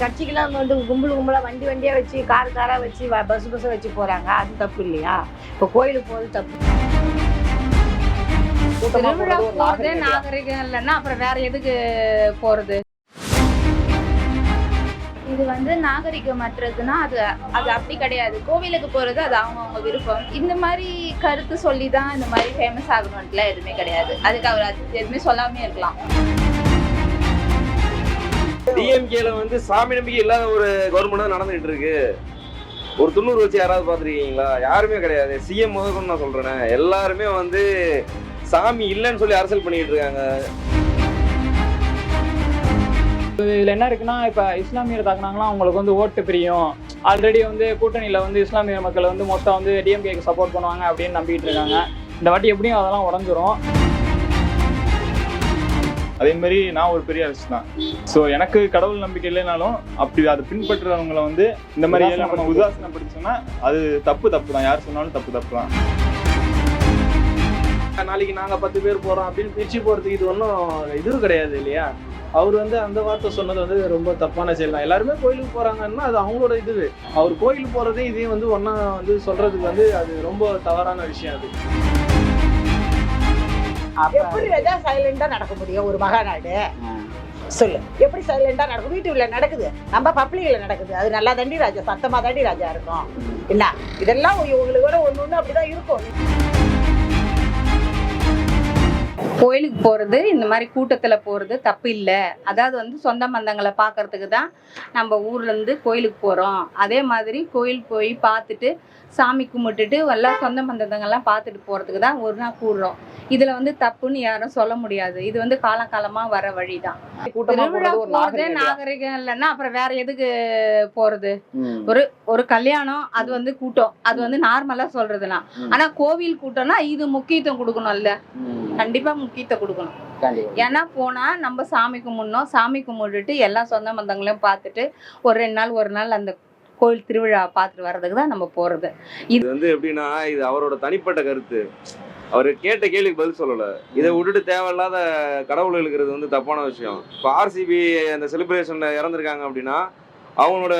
கட்சிக்கெல்லாம் வந்து கும்பல் கும்பலாக வண்டி வண்டியாக வச்சு கார் காராக வச்சு பஸ் பஸ்ஸை வச்சு போகிறாங்க அது தப்பு இல்லையா? இப்போ கோயிலுக்கு போகிறது தப்பு. திருவிழா போறதே நாகரிகம் இல்லைன்னா அப்புறம் வேற எதுக்கு போறது? இது வந்து நாகரிகமற்றதுன்னா அது அது அப்படி கிடையாது. கோவிலுக்கு போறது அது அவங்கவுங்க விருப்பம். இந்த மாதிரி கருத்து சொல்லி தான் இந்த மாதிரி ஃபேமஸ் ஆகணும்ட்டுலாம் எதுவுமே கிடையாது. அதுக்கு அவர் அது எதுவுமே சொல்லாமே இருக்கலாம். டிஎம்கேல வந்து சாமி நம்பிக்கை இல்லாத ஒரு கவர்மெண்ட் தான் நடந்துகிட்டு இருக்கு. ஒரு துண்ணூறு வச்சு யாராவது பார்த்துருக்கீங்களா? யாருமே கிடையாது. சிஎம் முதற்கொண்டு நான் சொல்றேன். எல்லாருமே வந்து சாமி இல்லைன்னு சொல்லி அரசியல் பண்ணிட்டு இருக்காங்க. இதில் என்ன இருக்குன்னா இப்போ இஸ்லாமியர் தாக்குனாங்கன்னா அவங்களுக்கு வந்து ஓட்டு பிரியும். ஆல்ரெடி வந்து கூட்டணியில் வந்து இஸ்லாமிய மக்கள் வந்து மொத்தம் வந்து டிஎம்கேக்கு சப்போர்ட் பண்ணுவாங்க அப்படின்னு நம்பிட்டு இருக்காங்க. இந்த வாட்டி எப்படியும் அதெல்லாம் உடஞ்சிரும். அதே மாதிரி நான் ஒரு பெரிய அரசு தான். ஸோ எனக்கு கடவுள் நம்பிக்கை இல்லைனாலும் அப்படி அதை பின்பற்றுறவங்களை வந்து இந்த மாதிரி எல்லாம் நம்ம உதாசனப்படுத்திச்சோம்னா அது தப்பு தப்பு தான். யார் சொன்னாலும் தப்பு தப்பு தான். நாளைக்கு நாங்க பத்து பேர் போறோம் அப்படின்னு பிரிச்சு போறதுக்கு இது ஒன்றும் இது கிடையாது இல்லையா? அவர் வந்து அந்த வார்த்தை சொன்னது வந்து ரொம்ப தப்பான செயல் தான். எல்லாருமே கோயிலுக்கு போறாங்கன்னா அது அவங்களோட இது அவர் கோயிலுக்கு போறதே இதையும் வந்து ஒண்ணா வந்து சொல்றதுக்கு வந்து அது ரொம்ப தவறான விஷயம் அது. எப்படி வச்சா சைலண்டா நடக்க முடியும்? ஒரு மகாநாடு சொல்லு. எப்படி சைலண்டா நடக்கும்? வீட்டுல நடக்குது. நம்ம பப்ளிக்ல நடக்குது. அது நல்லா தாண்டி ராஜா சத்தமா தாண்டி ராஜா இருக்கும். என்ன இதெல்லாம் உங்களுக்கு கூட ஒண்ணு ஒண்ணு அப்படிதான் இருக்கும். கோயிலுக்கு போறது இந்த மாதிரி கூட்டத்துல போறது தப்பு இல்லை. அதாவது வந்து சொந்த பந்தங்களை பார்க்கறதுக்கு தான் நம்ம ஊர்ல இருந்து கோயிலுக்கு போறோம். அதே மாதிரி கோயில் போய் பார்த்துட்டு சாமி கும்பிட்டுட்டு எல்லாம் சொந்த பந்தங்கள்லாம் பார்த்துட்டு போறதுக்கு தான் ஒரு நாள் கூடுறோம். இதுல வந்து தப்புன்னு யாரும் சொல்ல முடியாது. இது வந்து காலங்காலமா வர வழிதான். கூட்டமா திருவிழா போறதே நாகரிகம் இல்லைன்னா அப்புறம் வேற எதுக்கு போறது? ம். ஒரு ஒரு கல்யாணம் அது வந்து கூட்டம். அது வந்து நார்மலா சொல்றதுனா ம். ஆனா கோவில் கூட்டம்னா இது முக்கியத்துவம் கொடுக்கணும்ல. கண்டிப்பா முக்கியத்துவம் கொடுக்கணும். ஏன்னா போனா நம்ம சாமி கும்பிடணும். சாமி கும்பிட்டுட்டு எல்லா சொந்த பந்தங்களையும் பார்த்துட்டு ஒரு ரெண்டு நாள் ஒரு நாள் அந்த கோயில் திருவிழா பார்த்துட்டு வர்றதுக்கு தான் நம்ம போறது. இது வந்து எப்படின்னா இது அவரோட தனிப்பட்ட கருத்து. அவர் கேட்ட கேள்விக்கு பதில் சொல்லல. இதை விட்டுட்டு தேவையில்லாத கடவுள் இழுக்கிறது வந்து தப்பான விஷயம். இப்போ ஆர்சிபி அந்த செலிப்ரேஷன்ல இறந்துருக்காங்க அப்படின்னா அவங்களோட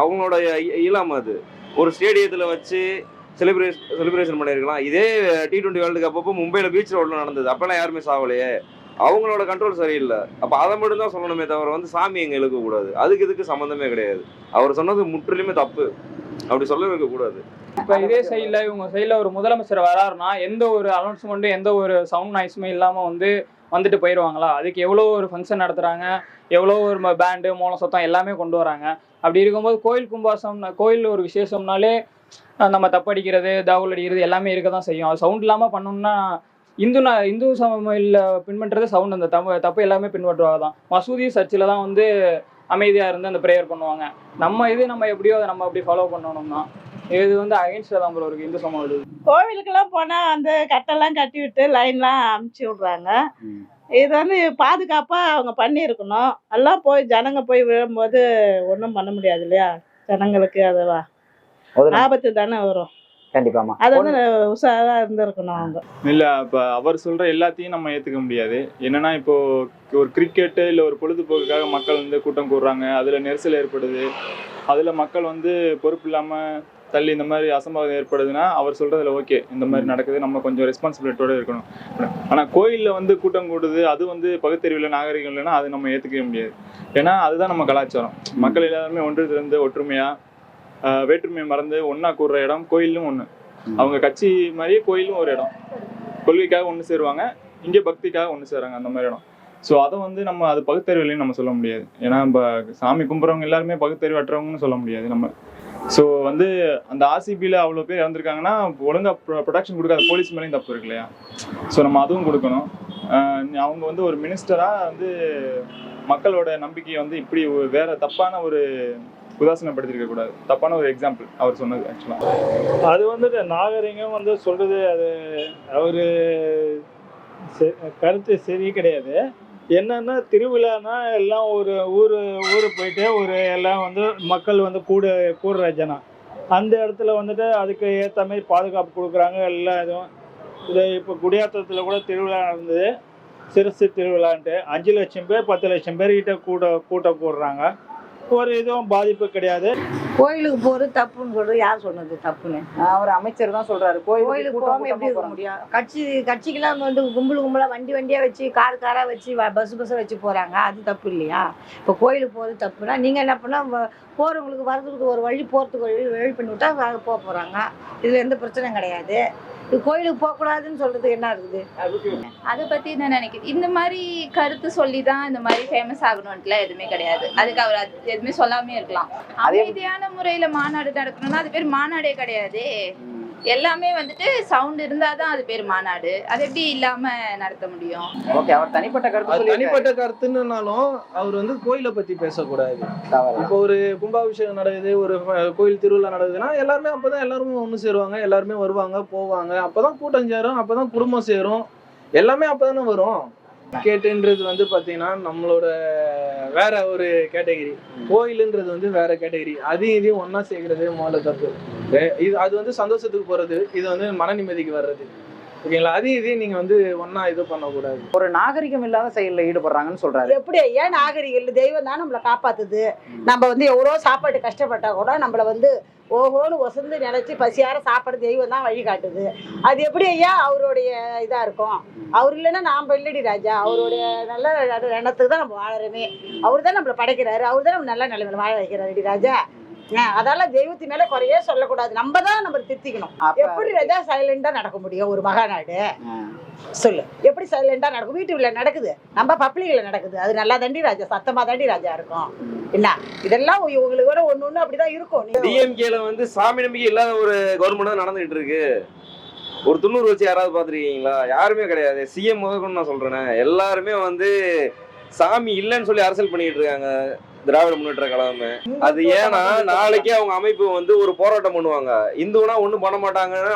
அவங்களோட இயலாம அது. ஒரு ஸ்டேடியத்தில் வச்சு செலிப்ரேஷன் செலிப்ரேஷன் பண்ணியிருக்கலாம் இதே டி டுவெண்ட்டி வேர்ல்டு கப் அப்போ மும்பையில் பீச் ரோடில் நடந்தது. அப்பெல்லாம் யாருமே சாவலையே அவங்களோட கண்ட்ரோல் சரியில்லை. அப்போ அதை மட்டும் தான் சொல்லணுமே தவிர வந்து சாமி எங்கே இழுக்கக்கூடாது. அதுக்கு இதுக்கு சம்மந்தமே கிடையாது. அவர் சொன்னது முற்றிலுமே தப்பு. அப்படி சொல்ல வைக்கக்கூடாது இப்போ இதே சைடில் இவங்க சைடில் ஒரு முதலமைச்சர் வராருன்னா எந்த ஒரு அனௌன்ஸ்மெண்ட்டும் எந்த ஒரு சவுண்ட் நாய்ஸுமே இல்லாமல் வந்து வந்துட்டு போயிடுவாங்களா அதுக்கு எவ்வளோ ஒரு ஃபங்க்ஷன் நடத்துகிறாங்க எவ்வளோ ஒரு பேண்டு மோளம் சத்தம் எல்லாமே கொண்டு வராங்க. அப்படி இருக்கும்போது கோயில் கும்பாசம் கோயில் ஒரு விசேஷம்னாலே நம்ம தப்படிக்கிறது தாவல் அடிக்கிறது எல்லாமே இருக்க தான் செய்யும். அது சவுண்ட் இல்லாமல் பண்ணோம்னா இந்து இந்து சமையலில் பின்பற்றுறது சவுண்ட் அந்த தப்பு தப்பு எல்லாமே பின்பற்றுவாங்க தான். மசூதி சர்ச்சில் தான் வந்து அமைதியாக இருந்து அந்த ப்ரேயர் பண்ணுவாங்க. நம்ம இது நம்ம எப்படியோ அதை நம்ம அப்படி ஃபாலோ பண்ணணும்னா இது வந்து அகைன்ஸ்ட் தான் ப்ரோ இருக்கு இந்து சமூகம் கோவிலுக்கெல்லாம் போனா அந்த கட்டெல்லாம் கட்டி விட்டு லைன்லாம் அமுச்சு விடுறாங்க. இது வந்து பாதுகாப்பா அவங்க பண்ணியிருக்கணும். எல்லாம் போய் ஜனங்க போய் விழும்போது ஒன்றும் பண்ண முடியாது இல்லையா? ஜனங்களுக்கு அதுவா ஆபத்து தானே வரும். கண்டிப்பாமா அது வந்து உஷாரா இருந்திருக்கணும் அவங்க. இல்ல இப்ப அவர் சொல்ற எல்லாத்தையும் நம்ம ஏத்துக்க முடியாது. என்னன்னா இப்போ ஒரு கிரிக்கெட்டு இல்ல ஒரு பொழுதுபோக்குக்காக மக்கள் வந்து கூட்டம் கூடுறாங்க. அதுல நெரிசல் ஏற்படுது. அதுல மக்கள் வந்து பொறுப்பு இல்லாம தள்ளி இந்த மாதிரி அசம்பாவிதம் ஏற்படுதுன்னா அவர் சொல்றதுல ஓகே இந்த மாதிரி நடக்குது. நம்ம கொஞ்சம் ரெஸ்பான்சிபிலிட்டியோட இருக்கணும். ஆனா கோயில்ல வந்து கூட்டம் கூடுது அது வந்து பகுத்தறிவுல நாகரிகம் இல்லைன்னா அது நம்ம ஏத்துக்கவே முடியாது. ஏன்னா அதுதான் நம்ம கலாச்சாரம். மக்கள் எல்லாருமே ஒன்று திறந்து ஒற்றுமையா வேற்றுமை வேற்றுமையை மறந்து ஒன்னா கூடுற இடம் கோயிலும் ஒன்று அவங்க கட்சி மாதிரியே கோயிலும் ஒரு இடம். கொள்கைக்காக ஒன்று சேருவாங்க இங்கே பக்திக்காக ஒன்று சேருறாங்க அந்த மாதிரி இடம். ஸோ அதை வந்து நம்ம அது பகுத்தறிவுலையும் நம்ம சொல்ல முடியாது. ஏன்னா நம்ம சாமி கும்பிட்றவங்க எல்லாருமே பகுத்தறிவற்றவங்கன்னு சொல்ல முடியாது நம்ம. ஸோ வந்து அந்த ஆர்சிபியில் அவ்வளோ பேர் இறந்துருக்காங்கன்னா ஒழுங்காக ப்ரொடக்ஷன் கொடுக்காத போலீஸ் மேலேயும் தப்பு இருக்கு இல்லையா? ஸோ நம்ம அதுவும் கொடுக்கணும். அவங்க வந்து ஒரு மினிஸ்டராக வந்து மக்களோட நம்பிக்கையை வந்து இப்படி ஒரு வேற தப்பான ஒரு உதாசனப்படுத்திருக்க கூடாது. தப்பான ஒரு எக்ஸாம்பிள் அவர் சொன்னது ஆக்சுவலாக அது வந்துட்டு நாகரிகம் வந்து சொல்றது அது அவரு கருத்து சரி கிடையாது. என்னன்னா திருவிழானா எல்லாம் ஒரு ஊர் ஊர் போயிட்டு ஒரு எல்லாம் வந்து மக்கள் வந்து கூட கூடுற ஜனம். அந்த இடத்துல வந்துட்டு அதுக்கு ஏற்ற மாதிரி பாதுகாப்பு கொடுக்குறாங்க எல்லா இதுவும். இது இப்போ குடியாத்தத்தில் கூட திருவிழா நடந்தது. சிறுசு திருவிழான்ட்டு அஞ்சு லட்சம் பேர் பத்து லட்சம் பேர்கிட்ட கூட கூட்டம் கூடுறாங்க ஒரு இதுவும் பாதிப்பு கிடையாது. கோயிலுக்கு போகிறது தப்புன்னு சொல்றது யார் சொன்னது தப்புன்னு? அவர் அமைச்சர் தான் சொல்றாரு. கோயிலுக்கு போகாம எப்படி இருக்க போறாங்க. முடியும்? கட்சி கட்சிக்கெல்லாம் வந்து கும்பல் கும்பலாக வண்டி வண்டியாக வச்சு கார் காராக வச்சு பஸ் பஸ்ஸை வச்சு போகிறாங்க அது தப்பு இல்லையா? இப்போ கோயிலுக்கு போகிறது தப்புனா நீங்கள் என்ன பண்ணால் போகிறவங்களுக்கு வரதுக்கு ஒரு வழி போகிறதுக்கு வழி வழி பண்ணி விட்டா போக போகிறாங்க இதில் எந்த பிரச்சனையும் கிடையாது. கோயிலுக்கு போகக்கூடாதுன்னு சொல்கிறதுக்கு என்ன இருக்குது? அதை பத்தி என்ன நினைக்கிறேன் இந்த மாதிரி கருத்து சொல்லி தான் இந்த மாதிரி ஃபேமஸ் ஆகணும்ட்டுலாம் எதுவுமே கிடையாது. அதுக்கு அவர் அது எதுவுமே சொல்லாமே இருக்கலாம். அமைதியான முறையில மாநாடு நடக்கணும்னா அது பேர் மாநாடே கிடையாது. எல்லாமே வந்துட்டு சவுண்ட் இருந்தாதான் அது பேர் மாநாடு. அது எப்படி இல்லாம நடத்த முடியும்? ஓகே அவர் தனிப்பட்ட கருத்து தனிப்பட்ட கருத்துன்னுனாலும் அவர் வந்து கோயிலை பத்தி பேசக்கூடாது. இப்போ ஒரு கும்பாபிஷேகம் நடக்குது ஒரு கோயில் திருவிழா நடக்குதுன்னா எல்லாருமே அப்பதான் எல்லாருமே ஒன்று சேருவாங்க எல்லாருமே வருவாங்க போவாங்க. அப்பதான் கூட்டம் சேரும் அப்பதான் குடும்பம் சேரும். எல்லாமே அப்பதானே வரும். கேட்டுன்றது வந்து பார்த்தீங்கன்னா நம்மளோட வேற ஒரு கேட்டகரி கோயிலுன்றது வந்து வேற கேட்டகரி அதையும் இதையும் ஒன்றா சேர்க்கறது முதல்ல தப்பு. இது அது வந்து சந்தோஷத்துக்கு போறது இது வந்து மன நிம்மதிக்கு வர்றது. ஓகேங்களா? அதையும் இதையும் நீங்க வந்து ஒண்ணா இது பண்ணக்கூடாது. ஒரு நாகரிகம் இல்லாத செயல்ல ஈடுபடுறாங்கன்னு சொல்றாரு. எப்படி? ஏன் நாகரிகம் இல்லை? தெய்வம் தான் நம்மளை காப்பாத்துது. நம்ம வந்து எவ்வளோ சாப்பாடு கஷ்டப்பட்டா கூட நம்மளை வந்து ஓஹோன்னு ஒசந்து நினைச்சு பசியார சாப்பாடு தெய்வம் தான் வழி காட்டுது. அது எப்படி ஐயா? அவருடைய இதா இருக்கும். அவர் இல்லைன்னா நாம் இல்லடி ராஜா. அவருடைய நல்ல எண்ணத்துக்கு தான் நம்ம வாழறோமே. அவர் தான் நம்மளை படைக்கிறாரு. அவர் தான் நம்ம நல்ல நிலைமையில வாழ வைக்கிறாரு ராஜா. அதெல்லாம் தெய்வத்து மேல குறையே சொல்லக்கூடாது. நம்ம தான் நம்ம திருத்திக்கணும். எப்படி ராஜா சைலண்டா நடக்க முடியும்? ஒரு மகாநாடு. சொல்லு. எப்படி சைலண்டா நடக்கும்? வீட்டுக்குள்ள நடக்குது. நம்ம பப்ளிக்ல நடக்குது. அது நல்லா தாண்டி ராஜா சத்தமா தாண்டி ராஜா இருக்கும். என்ன? இதெல்லாம் உங்களுக்கு கூட ஒண்ணு ஒண்ணு அப்படிதான் இருக்கும். நீங்க டிஎம்கேல வந்து சாமி நம்பிக்கை இல்லாத ஒரு கவர்மெண்ட் தான் நடந்துகிட்டு இருக்கு. ஒரு துண்ணூறு வச்சு யாராவது பார்த்துருக்கீங்களா? யாருமே கிடையாது. சிஎம் முதற்கொண்டு நான் சொல்றேனே. எல்லாருமே வந்து சாமி இல்லைன்னு சொல்லி அரசியல் பண்ணிட்டு இருக்காங்க. திராவிட முன்னேற்ற கழகமே அது ஏன்னா நாளைக்கே அவங்க அமைப்பு வந்து ஒரு போராட்டம் பண்ணுவாங்க. இந்துனா ஒண்ணும் பண்ண மாட்டாங்கன்னு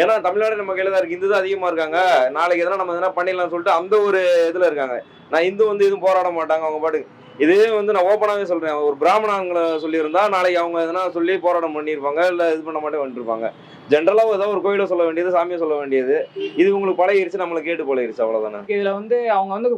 ஏன்னா தமிழ்நாடு நம்ம கையில தான் இருக்கு. இந்து தான் அதிகமா இருக்காங்க. நாளைக்கு எதனா நம்ம எதனா பண்ணிடலாம்னு சொல்லிட்டு அந்த ஒரு இதுல இருக்காங்க. நான் இந்து வந்து எதுவும் போராட மாட்டாங்க அவங்க பாட்டுக்கு. இதே வந்து நான் ஓப்பனாகவே சொல்றேன். ஒரு பிராமணங்களை சொல்லியிருந்தா நாளைக்கு அவங்க எதனா சொல்லி போராட்டம் பண்ணியிருப்பாங்க இல்லை இது பண்ண மாட்டே வந்துருப்பாங்க. ஜென்ரலாக ஏதோ ஒரு கோயிலை சொல்ல வேண்டியது சாமியை சொல்ல வேண்டியது. இது உங்களுக்கு பழகிருச்சு நம்மளை கேட்டு பழகிருச்சு அவ்வளோதானே இதுல வந்து அவங்க வந்து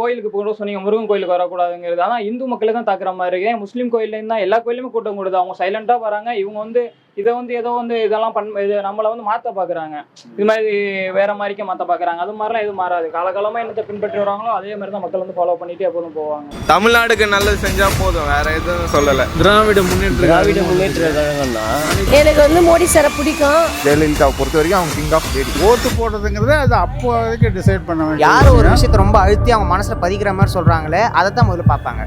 கோயிலுக்கு போகிறோம் சொன்னீங்க முருகன் கோயிலுக்கு வரக்கூடாதுங்கிறது. ஆனா இந்து மக்களை தான் தாக்குற மாதிரி இருக்கு. ஏன் முஸ்லீம் கோயில்லையும் தான் எல்லா கோயிலுமே கூட்டம் கூடுது. அவங்க சைலண்டா வராங்க. இவங்க வந்து இதை வந்து ஏதோ வந்து இதெல்லாம் பண் இது நம்மளை வந்து மாத்த பாக்குறாங்க. இது மாதிரி வேற மாதிரிக்கே மாத்த பாக்குறாங்க. அது மாதிரிலாம் எதுவும் மாறாது. காலகாலமா என்னத்தை பின்பற்றி வராங்களோ அதே மாதிரி தான் மக்கள் வந்து ஃபாலோ பண்ணிட்டு எப்போதும் போவாங்க. தமிழ்நாடுக்கு நல்லது செஞ்சா போதும். வேற எதுவும் சொல்லல. திராவிட முன்னேற்ற திராவிட முன்னேற்ற கழகம்னா? எனக்கு வந்து மோடி சாரை பிடிக்கும். ஜெயலலிதாவை பொறுத்த வரைக்கும் அவங்க கிங் ஆஃப் லேடி ஓட்டு போடுறதுங்கிறது அது அப்போதைக்கு டிசைட் பண்ண யார் ஒரு விஷயத்தை ரொம்ப அழுத்தி அவங்க மனசுல பதிக்கிற மாதிரி சொல்றாங்களே அதை தான் முதல்ல பார்ப்பாங்க.